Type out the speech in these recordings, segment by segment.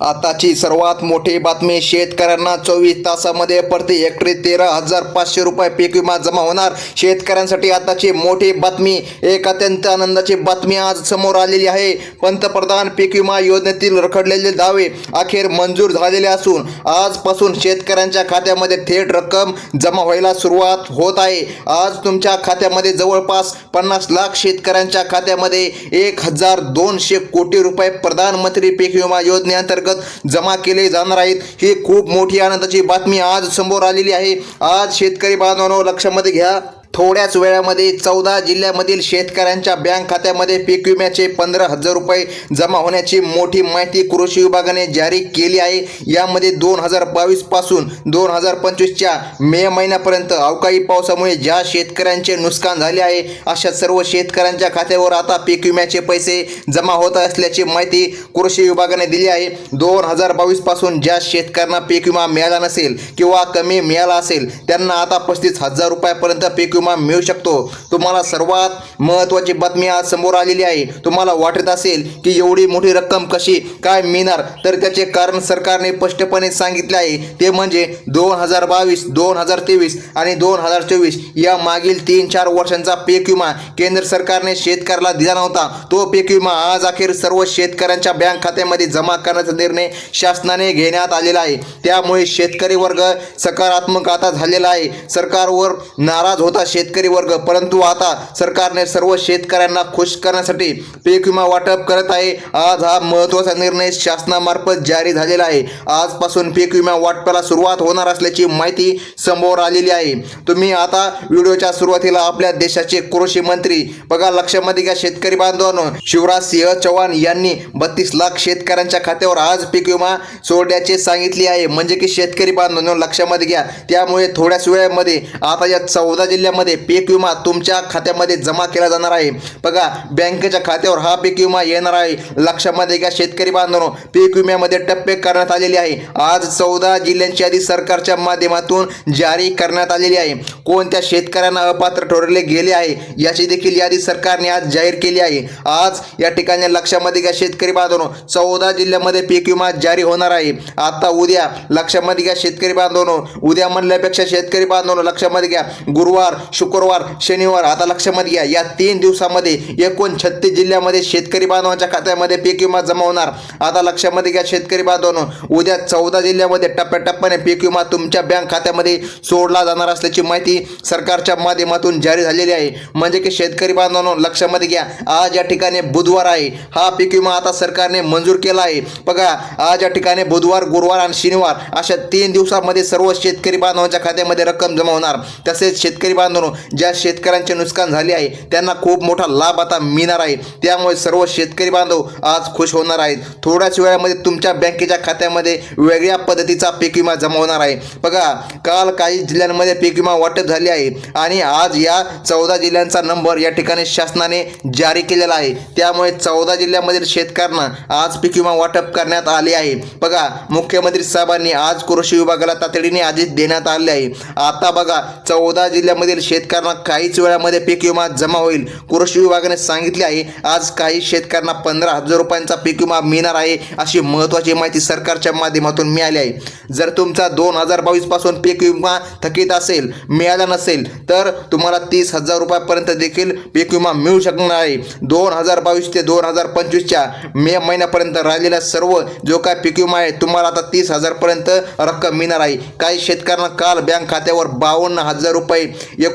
आताची सर्वात मोठी बातमी शेतकऱ्यांना चोवीस तासामध्ये प्रति हेक्टरी तेरा हजार पाचशे रुपये पीक विमा जमा होणार. शेतकऱ्यांसाठी आताची मोठी बातमी एक अत्यंत आनंदाची बातमी आज समोर आलेली आहे. पंतप्रधान पीक विमा योजनेतील रखडलेले दावे अखेर मंजूर झालेले असून आजपासून शेतकऱ्यांच्या खात्यामध्ये थेट रक्कम जमा व्हायला सुरुवात होत आहे. आज तुमच्या खात्यामध्ये जवळपास पन्नास लाख शेतकऱ्यांच्या खात्यामध्ये एक हजार दोनशे कोटी रुपये प्रधानमंत्री पीक विमा योजनेअंतर्गत जमा केले जाणार आहेत. ही खूप मोठी आनंदाची बातमी आज समोर आलेली आहे. आज शेतकरी बांधवांनो लक्षामध्ये घ्या. थोड्याच वेळामध्ये चौदा जिल्ह्यामधील शेतकऱ्यांच्या बँक खात्यामध्ये पीक विम्याचे पंधरा हजार रुपये जमा होण्याची मोठी माहिती कृषी विभागाने जारी केली आहे. यामध्ये दोन हजार बावीसपासून दोन हजार पंचवीसच्या मे महिन्यापर्यंत अवकाळी पावसामुळे ज्या शेतकऱ्यांचे नुकसान झाले आहे अशा सर्व शेतकऱ्यांच्या खात्यावर आता पीक विम्याचे पैसे जमा होत असल्याची माहिती कृषी विभागाने दिली आहे. दोन हजार बावीसपासून ज्या शेतकऱ्यांना पीक विमा मिळाला नसेल किंवा कमी मिळाला असेल त्यांना आता पस्तीस हजार रुपयापर्यंत पीक विमा मिळू शकतो. तुम्हाला सर्वात महत्त्वाची बातमी आज समोर आलेली आहे. तुम्हाला वाटत असेल की एवढी मोठी रक्कम कशी काय मिळणार? तर त्याचे कारण सरकारने स्पष्टपणे सांगितले आहे. ते म्हणजे दोन हजार बावीस दोन हजार तेवीस आणि दोन हजार चोवीस या मागील तीन चार वर्षांचा पीक विमा केंद्र सरकारने शेतकऱ्याला दिला नव्हता. तो पीक विमा आज अखेर सर्व शेतकऱ्यांच्या बँक खात्यामध्ये जमा करण्याचा निर्णय शासनाने घेण्यात आलेला आहे. त्यामुळे शेतकरी वर्ग सकारात्मक आता झालेला आहे. सरकारवर नाराज होता शेतकरी वर्ग. परंतु आता सरकारने सर्व शेतकऱ्यांना खुश करण्यासाठी पीक विमा वाटप करत आहे. आज हा महत्त्वाचा निर्णय शासनामार्फत जारी झालेला आहे. आजपासून पीक विमा वाटपाला सुरुवात होणार असल्याची माहिती समोर आलेली आहे. तुम्ही आता व्हिडिओच्या सुरुवातीला आपल्या देशाचे कृषी मंत्री बघा. लक्षामध्ये घ्या शेतकरी बांधवांनो. शिवराज सिंह चव्हाण यांनी बत्तीस लाख शेतकऱ्यांच्या खात्यावर आज पीक विमा सोडण्याचे सांगितले आहे. म्हणजे की शेतकरी बांधवांनो लक्षामध्ये घ्या. त्यामुळे थोड्याच वेळामध्ये आता या चौदा जिल्ह्यामध्ये पीक विमा तुमच्या खात्यामध्ये जमा केला जाणार आहे. बघा बँकेच्या खात्यावर हा पीक विमा येणार आहे. लक्षामध्ये घ्या शेतकरी बांधवांनो पीक विम्यामध्ये टप्पे करण्यात आलेले आहे. आज चौदा जिल्ह्यांची यादी सरकारच्या माध्यमातून जारी करण्यात आलेली आहे. कोणत्या शेतकऱ्यांना अपात्र ठरवले गेले आहे याची देखील यादी सरकारने आज जाहीर केली आहे. आज या ठिकाणी लक्षामध्ये घ्या शेतकरी बांधवांनो चौदा जिल्ह्यामध्ये पीक विमा जारी होणार आहे. आता उद्या लक्षामध्ये घ्या शेतकरी बांधवांनो उद्या म्हणल्यापेक्षा शेतकरी बांधवांनो लक्षामध्ये घ्या गुरुवार शुक्रवार शनिवार आता लक्षामध्ये घ्या या तीन दिवसामध्ये एकूण छत्तीस जिल्ह्यामध्ये शेतकरी बांधवांच्या खात्यामध्ये पीक विमा जमा होणार. आता लक्षामध्ये घ्या शेतकरी बांधवांनो उद्या चौदा जिल्ह्यामध्ये टप्प्याटप्प्याने पीक विमा तुमच्या बँक खात्यामध्ये सोडला जाणार असल्याची माहिती सरकारच्या माध्यमातून जारी झालेली आहे. म्हणजे की शेतकरी बांधवांनो लक्षामध्ये घ्या आज या ठिकाणी बुधवार आहे. हा पीक विमा आता सरकारने मंजूर केला आहे. बघा आज या ठिकाणी बुधवार गुरुवार आणि शनिवार अशा तीन दिवसामध्ये सर्व शेतकरी बांधवांच्या खात्यामध्ये रक्कम जमा होणार. तसेच शेतकरी बांधव बांधवांनो ज्या शेतकऱ्यांचे नुकसान झाले आहे त्यांना खूप मोठा लाभ आता मिळणार आहे. त्यामुळे सर्व शेतकरी बांधव आज खुश होणार आहेत. थोड्याच वेळामध्ये तुमच्या बँकेच्या खात्यामध्ये वेगळ्या पद्धतीचा पीक विमा जमा होणार आहे. बघा काल काही जिल्ह्यांमध्ये पीक विमा वाटप झाले आहे आणि आज या चौदा जिल्ह्यांचा नंबर या ठिकाणी शासनाने जारी केलेला आहे. त्यामुळे चौदा जिल्ह्यामधील शेतकऱ्यांना आज पीक विमा वाटप करण्यात आले आहे. बघा मुख्यमंत्री साहेबांनी आज कृषी विभागाला तातडीने आदेश देण्यात आले आहे. आता बघा चौदा जिल्ह्यामधील शेतकऱ्यांना काहीच वेळामध्ये पीक विमा जमा होईल. कृषी विभागाने सांगितले आहे आज काही शेतकऱ्यांना पंधरा हजार रुपयांचा पीक विमा मिळणार आहे अशी महत्त्वाची माहिती सरकारच्या माध्यमातून मिळाली आहे. जर तुमचा दोन हजार बावीसपासून पीक विमा थकीत असेल मिळाला नसेल तर तुम्हाला तीस हजार रुपयापर्यंत देखील पीक विमा मिळू शकणार आहे. दोन हजार बावीस ते दोन हजार पंचवीसच्या मे महिन्यापर्यंत राहिलेला सर्व जो काय पीक विमा आहे तुम्हाला आता तीस हजारपर्यंत रक्कम मिळणार आहे. काही शेतकऱ्यांना काल बँक खात्यावर बावन्न हजार रुपये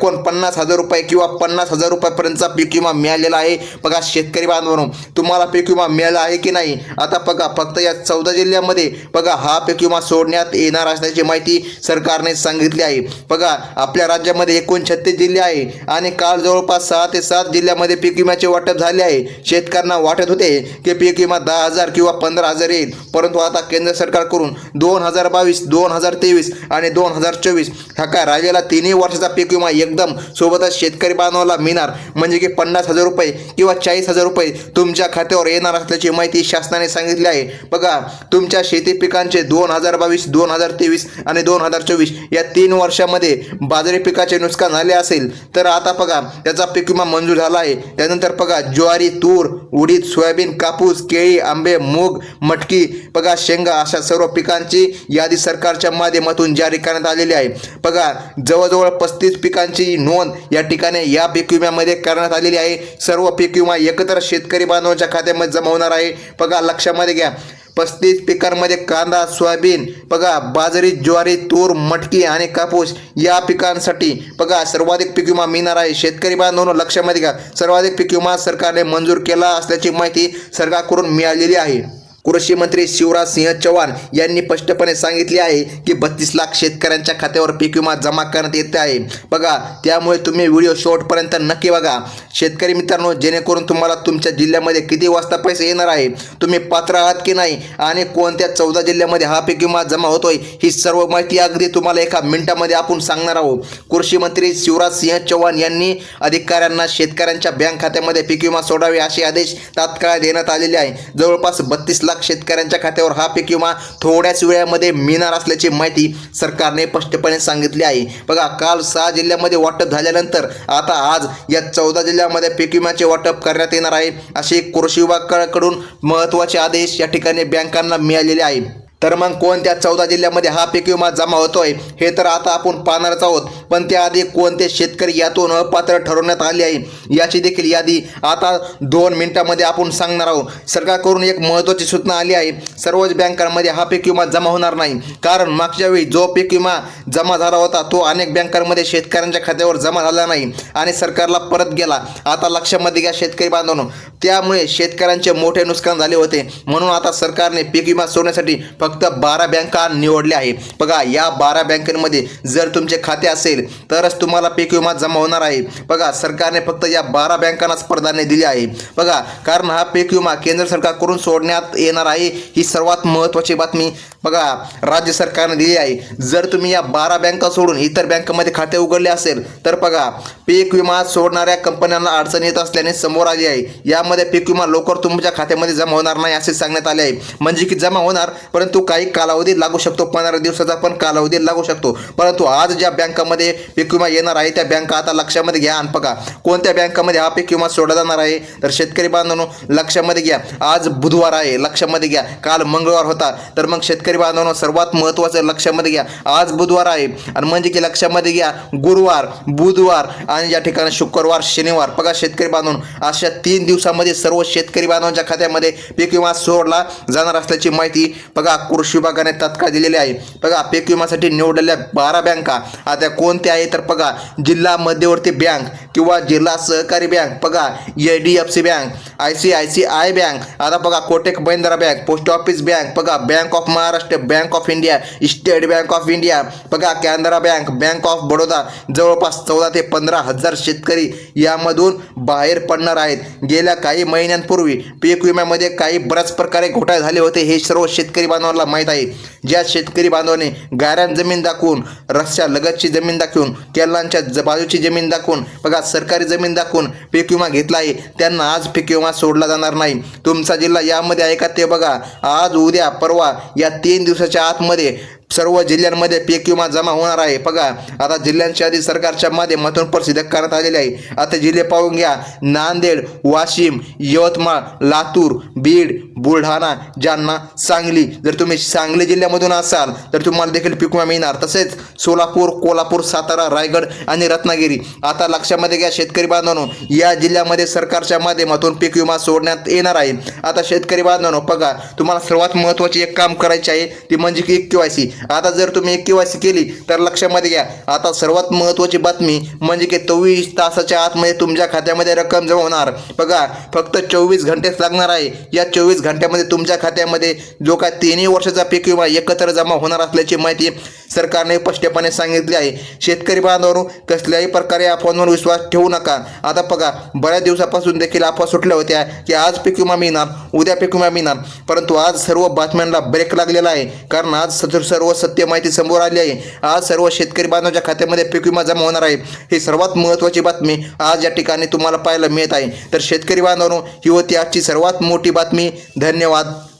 एकोणपन्नास हजार रुपये किंवा पन्नास हजार रुपयापर्यंतचा पीक विमा मिळालेला आहे. बघा शेतकरी बांधवांनो तुम्हाला पीक विमा मिळाला आहे की नाही? आता बघा फक्त या चौदा जिल्ह्यामध्ये बघा हा पीक विमा सोडण्यात येणार असल्याची माहिती सरकारने सांगितली आहे. बघा आपल्या राज्यामध्ये एकूण छत्तीस जिल्हे आहे आणि काल जवळपास सहा ते सात जिल्ह्यामध्ये पीक विम्याचे वाटप झाले आहे. शेतकऱ्यांना वाटत होते की पीक विमा दहा हजार किंवा पंधरा हजार येईल. परंतु आता केंद्र सरकारकडून दोन हजार बावीस दोन हजार तेवीस आणि दोन हजार चोवीस हा काय राहिलेला तिन्ही वर्षाचा पीक विमा एक एकदम सोबतच शेतकरी बांधवाला मिळणार. म्हणजे की पन्नास हजार रुपये किंवा चाळीस हजार रुपये तुमच्या खात्यावर येणार असल्याची माहिती शासनाने सांगितली आहे. बघा तुमच्या शेती पिकांचे दोन हजार बावीस दोन हजार तेवीस आणि दोन हजार चोवीस या तीन वर्षामध्ये बाजरी पिकाचे नुकसान झाले असेल तर आता बघा त्याचा पीक विमा मंजूर झाला आहे. त्यानंतर बघा ज्वारी तूर उडीद सोयाबीन कापूस केळी आंबे मूग मटकी बघा शेंगा अशा सर्व पिकांची यादी सरकारच्या माध्यमातून जारी करण्यात आलेली आहे. बघा जवळजवळ पस्तीस पिकांची नोंद या ठिकाणी या पीक विम्यामध्ये करण्यात आलेली आहे. सर्व पीक विमा एकत्र शेतकरी बांधवांच्या खात्यामध्ये जमा होणार आहे. बघा लक्षामध्ये घ्या. पस्तीस पिकांमध्ये कांदा सोयाबीन बघा बाजरी ज्वारी तूर मटकी आणि कापूस या पिकांसाठी बघा सर्वाधिक पीक विमा मिळणार आहे. शेतकरी बांधवांनो लक्षामध्ये घ्या. सर्वाधिक पीक विमा सरकारने मंजूर केला असल्याची माहिती सरकारकडून मिळालेली आहे. कृषी मंत्री शिवराज सिंह चौहान यांनी स्पष्टपणे सांगितले आहे की बत्तीस लाख शेतकऱ्यांच्या खात्यावर पीक विमा जमा करण्यात येत आहे. बघा त्यामुळे तुम्ही व्हिडिओ शेवटपर्यंत नक्की बघा. शेतकरी मित्रांनो जेणेकरून तुम्हाला तुमच्या जिल्ह्यामध्ये किती वाजता पैसे येणार आहे तुम्ही पात्र आहात की नाही आणि कोणत्या चौदा जिल्ह्यामध्ये हा पीक विमा जमा होतोय ही सर्व माहिती अगदी तुम्हाला एका मिनिटामध्ये आपण सांगणार आहोत. कृषी मंत्री शिवराज सिंह चौहान यांनी अधिकाऱ्यांना शेतकऱ्यांच्या बँक खात्यामध्ये पीक विमा सोडावे असे आदेश तात्काळ देण्यात आलेले आहे. जवळपास बत्तीस लाख शेतकऱ्यांच्या खात्यावर हा पीक विमा थोड्याच वेळामध्ये मिळणार असल्याची माहिती सरकारने स्पष्टपणे सांगितली आहे. बघा काल सहा जिल्ह्यामध्ये वाटप झाल्यानंतर आता आज या चौदा जिल्ह्यामध्ये पीक विम्याचे वाटप करण्यात येणार आहे असे कृषी विभागाकडून महत्त्वाचे आदेश या ठिकाणी बँकांना मिळालेले आहे. तर मग कोणत्या चौदा जिल्ह्यामध्ये हा पीक विमा जमा होतोय हे तर आता आपण पाहणारच आहोत. पण त्याआधी कोणते शेतकरी यातून अपात्र ठरवण्यात आले आहे याची देखील यादी आता दोन मिनिटांमध्ये आपण सांगणार आहोत. सरकारकडून एक महत्त्वाची सूचना आली आहे सर्वच बँकांमध्ये हा पीक विमा जमा होणार नाही. कारण मागच्या वेळी जो पीक विमा जमा झाला होता तो अनेक बँकांमध्ये शेतकऱ्यांच्या खात्यावर जमा झाला नाही आणि सरकारला परत गेला. आता लक्षामध्ये घ्या शेतकरी बांधवांनो त्यामुळे शेतकऱ्यांचे मोठे नुकसान झाले होते. म्हणून आता सरकारने पीक विमा सोडण्यासाठी फक्त फक्त बारा बँका निवडल्या आहे बघा या बारा बँकांमध्ये जर तुमचे खाते असेल तरच तुम्हाला पीक विमा जमा होणार आहे. बघा सरकारने फक्त या बारा बँकांनाच प्राधान्य दिले आहे. बघा कारण हा पीक विमा केंद्र सरकारकडून सोडण्यात येणार आहे ही सर्वात महत्त्वाची बातमी बघा राज्य सरकारने दिली आहे. जर तुम्ही या बारा बँका सोडून इतर बँकामध्ये खाते उघडले असेल तर बघा पीक विमा सोडणाऱ्या कंपन्यांना अडचण येत असल्याने समोर आली आहे. यामध्ये पीक विमा लवकर तुमच्या खात्यामध्ये जमा होणार नाही असे सांगण्यात आले आहे. म्हणजे की जमा होणार परंतु काही कालावधी लागू शकतो. पंधरा दिवसाचा पण कालावधी लागू शकतो. परंतु आज ज्या बँकामध्ये पीक विमा येणार आहे त्या बँका आता लक्षामध्ये घ्या. आणि बघा कोणत्या बँकामध्ये हा पीक विमा सोडला जाणार आहे? तर शेतकरी बांधवांनो लक्षामध्ये घ्या. आज बुधवार आहे लक्षामध्ये घ्या. काल मंगळवार होता. तर मग शेतकरी बांधवांनो सर्वात महत्त्वाचं लक्षामध्ये घ्या. आज बुधवार आहे. आणि म्हणजे की लक्षामध्ये घ्या गुरुवार बुधवार आणि या ठिकाणी शुक्रवार शनिवार. बघा शेतकरी बांधून अशा तीन दिवसामध्ये सर्व शेतकरी बांधवांच्या खात्यामध्ये पीक विमा सोडला जाणार असल्याची माहिती बघा कृषी विभागाने तात्काळ दिलेली आहे. बघा पीक विमासाठी निवडलेल्या बारा बँका. आता कोणत्या आहे तर बघा जिल्हा मध्यवर्ती बँक किंवा जिल्हा सहकारी बँक. बघा H D F C bank I C I C I bank. आता बघा Kotak Mahindra bank post office bank. बघा bank of Maharashtra bank of India state bank of India. बघा Canara bank bank of Baroda जवळपास चौदा ते पंधरा हजार शेतकरी यामधून बाहेर पडणार आहेत. गेल्या काही महिन्यांपूर्वी पीक विम्यामध्ये काही बऱ्याच प्रकारे घोटाळे झाले होते हे सर्व शेतकरी बांधवांना माहीत आहे. ज्या शेतकरी बांधवाने गाऱ्यान जमीन दाखवून रस्त्या लगतची जमीन दाखवून केल्लांच्या ज- बाजूची जमीन दाखवून बघा सरकारी जमीन दाखवून पीक विमा घेतला आहे त्यांना आज पीक विमा सोडला जाणार नाही. तुमचा जिल्हा यामध्ये आहे का ते बघा. आज उद्या परवा या तीन दिवसाच्या आतमध्ये सर्व जिल्ह्यांमध्ये पीक विमा जमा होणार आहे. बघा आता जिल्ह्यांच्या आधी सरकारच्या माध्यमातून प्रसिद्ध करण्यात आलेले आहे. आता जिल्हे पाहून घ्या. नांदेड वाशिम यवतमाळ लातूर बीड बुलढाणा जालना सांगली. जर तुम्ही सांगली जिल्ह्यामधून असाल तर तुम्हाला देखील पीक विमा मिळणार. तसेच सोलापूर कोल्हापूर सातारा रायगड आणि रत्नागिरी. आता लक्षामध्ये घ्या शेतकरी बांधवांनो या जिल्ह्यामध्ये सरकारच्या माध्यमातून पीक विमा सोडण्यात येणार आहे. आता शेतकरी बांधवांनो बघा तुम्हाला सर्वात महत्त्वाची एक काम करायचे आहे. ती म्हणजे की के वाय सी. आता जर तुम्ही एक केवायसी केली तर लक्षामध्ये घ्या. आता सर्वात महत्त्वाची बातमी म्हणजे की चोवीस तासाच्या आतमध्ये तुमच्या खात्यामध्ये रक्कम जमा होणार. बघा फक्त चोवीस घंटेच लागणार आहे. या चोवीस घंट्यामध्ये तुमच्या खात्यामध्ये जो काय तिन्ही वर्षाचा पीक विमा एकत्र जमा होणार असल्याची माहिती सरकारने स्पष्टपणे सांगितले आहे. शेतकरी बांधवांनो कसल्याही प्रकारे अफवांवर विश्वास ठेवू नका. आता बघा बऱ्याच दिवसापासून देखील अफवा सुटल्या होत्या की आज पीक विमा मिळणार उद्या पीक विमा मिळणार. परंतु आज सर्व बातम्यांना ब्रेक लागलेला आहे. कारण आज सदर सर्व सत्य माहिती समोर आली आहे. आज सर्व शेतकरी बांधवाच्या खात्यामध्ये पीक विमा जमा होणार आहे. ही सर्वात महत्त्वाची बातमी आज या ठिकाणी तुम्हाला पाहायला मिळत आहे. तर शेतकरी बांधवांनो ही होती आजची सर्वात मोठी बातमी. धन्यवाद.